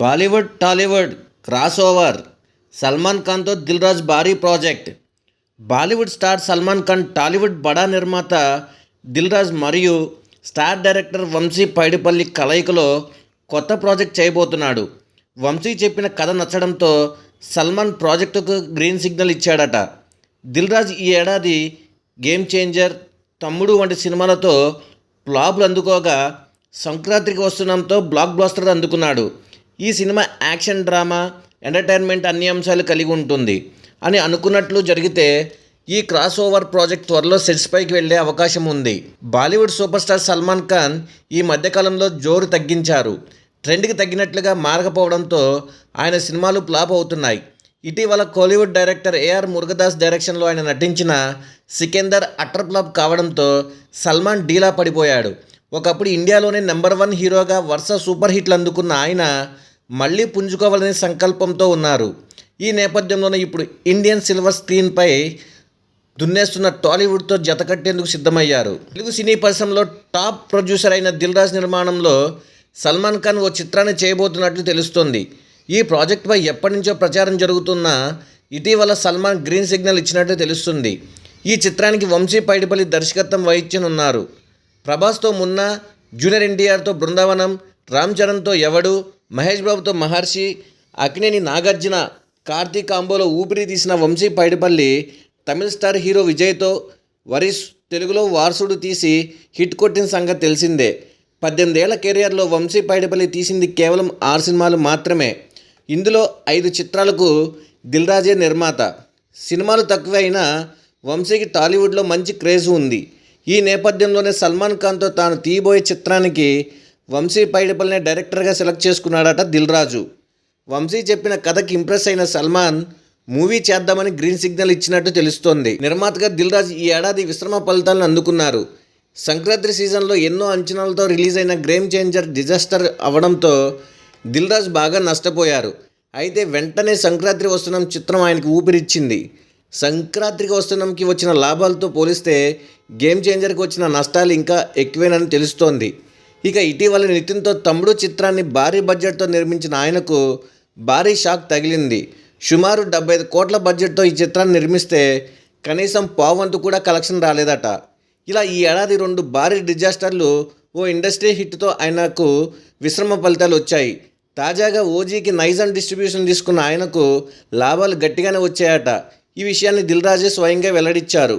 Bollywood Tollywood cross over Salman ఖాన్తో దిల్రాజ్ భారీ project. Bollywood star Salman Khan Tollywood బడా నిర్మాత దిల్రాజ్ మరియు స్టార్ డైరెక్టర్ వంశీ పైడిపల్లి కలయికలో కొత్త ప్రాజెక్ట్ చేయబోతున్నాడు. వంశీ చెప్పిన కథ నచ్చడంతో సల్మాన్ ప్రాజెక్టుకు గ్రీన్ సిగ్నల్ ఇచ్చాడట. దిల్రాజ్ ఈ ఏడాది గేమ్ చేంజర్ తమ్ముడు వంటి సినిమాలతో ఫ్లాపులు అందుకోగా సంక్రాంతికి వస్తున్నంతో బ్లాక్ బ్లాస్టర్ అందుకున్నాడు. ఈ సినిమా యాక్షన్ డ్రామా ఎంటర్టైన్మెంట్ అన్ని అంశాలు కలిగి ఉంటుంది. అని అనుకున్నట్లు జరిగితే ఈ క్రాస్ ఓవర్ ప్రాజెక్ట్ త్వరలో సెట్స్ పైకి వెళ్ళే అవకాశం ఉంది. Bollywood super star Salman Khan ఈ మధ్యకాలంలో జోరు తగ్గించారు. ట్రెండ్కి తగ్గినట్లుగా మారకపోవడంతో ఆయన సినిమాలు ఫ్లాప్ అవుతున్నాయి. ఇటీవల కోలీవుడ్ డైరెక్టర్ ఏఆర్ మురుగదాస్ డైరెక్షన్లో ఆయన నటించిన సికిందర్ అటర్ ఫ్లాప్ కావడంతో సల్మాన్ డీలా పడిపోయాడు. ఒకప్పుడు ఇండియాలోనే నెంబర్ వన్ హీరోగా వరుస సూపర్ హిట్లు అందుకున్న ఆయన మళ్ళీ పుంజుకోవాలనే సంకల్పంతో ఉన్నారు. ఈ నేపథ్యంలోనే ఇప్పుడు ఇండియన్ సిల్వర్ స్క్రీన్పై దున్నేస్తున్న టాలీవుడ్తో జతకట్టేందుకు సిద్ధమయ్యారు. తెలుగు సినీ పరిశ్రమలో టాప్ ప్రొడ్యూసర్ అయిన దిల్ రాజ్ నిర్మాణంలో సల్మాన్ ఖాన్ ఓ చిత్రాన్ని చేయబోతున్నట్లు తెలుస్తోంది. ఈ ప్రాజెక్టుపై ఎప్పటి నుంచో ప్రచారం జరుగుతున్నా ఇటీవల సల్మాన్ గ్రీన్ సిగ్నల్ ఇచ్చినట్లు తెలుస్తుంది. ఈ చిత్రానికి వంశీ పైడిపల్లి దర్శకత్వం వహించనున్నారు. ప్రభాస్తో మున్న జూనియర్ ఎన్టీఆర్తో బృందావనం రామ్ చరణ్తో ఎవడు మహేష్ బాబుతో మహర్షి అక్నేని నాగార్జున కార్తీక్ కాంబోలో ఊపిరి తీసిన వంశీ పైడిపల్లి తమిళ స్టార్ హీరో విజయ్తో వరిష్ తెలుగులో వారసుడు తీసి హిట్ కొట్టిన సంగతి తెలిసిందే. పద్దెనిమిదేళ్ళ కెరియర్లో వంశీ పైడిపల్లి తీసింది కేవలం ఆరు సినిమాలు మాత్రమే. ఇందులో ఐదు చిత్రాలకు దిల్ రాజే నిర్మాత. సినిమాలు తక్కువే అయినా వంశీకి టాలీవుడ్లో మంచి క్రేజ్ ఉంది. ఈ నేపథ్యంలోనే సల్మాన్ ఖాన్తో తాను తీయబోయే చిత్రానికి వంశీ పైడిపల్లిని డైరెక్టర్గా సెలెక్ట్ చేసుకున్నాడట దిల్ రాజు వంశీ చెప్పిన కథకి ఇంప్రెస్ అయిన సల్మాన్ మూవీ చేద్దామని గ్రీన్ సిగ్నల్ ఇచ్చినట్టు తెలుస్తోంది. నిర్మాతగా దిల్ రాజు ఈ ఏడాది విశ్రమ ఫలితాలను అందుకున్నారు. సంక్రాంతి సీజన్లో ఎన్నో అంచనాలతో రిలీజ్ అయిన గ్రేమ్ చేంజర్ డిజాస్టర్ అవడంతో దిల్ రాజు బాగా నష్టపోయారు. అయితే వెంటనే సంక్రాంతి వస్తున్నాం చిత్రం ఆయనకు ఊపిరిచ్చింది. సంక్రాంతికి వస్తున్నాంకి వచ్చిన లాభాలతో పోలిస్తే గేమ్ చేంజర్కి వచ్చిన నష్టాలు ఇంకా ఎక్కువేనని తెలుస్తోంది. ఇక ఇటీవల నితిన్తో తమ్ముడు చిత్రాన్ని భారీ బడ్జెట్తో నిర్మించిన ఆయనకు భారీ షాక్ తగిలింది. సుమారు డెబ్బై ఐదు కోట్ల బడ్జెట్తో ఈ చిత్రాన్ని నిర్మిస్తే కనీసం పావంతు కూడా కలెక్షన్ రాలేదట. ఇలా ఈ ఏడాది రెండు భారీ డిజాస్టర్లు ఓ ఇండస్ట్రీ హిట్తో ఆయనకు విశ్రమ ఫలితాలు వచ్చాయి. తాజాగా ఓజీకి నైజాన్ డిస్ట్రిబ్యూషన్ తీసుకున్న ఆయనకు లాభాలు గట్టిగానే వచ్చాయట. ఈ విషయాన్ని దిల్ రాజే స్వయంగా వెల్లడించారు.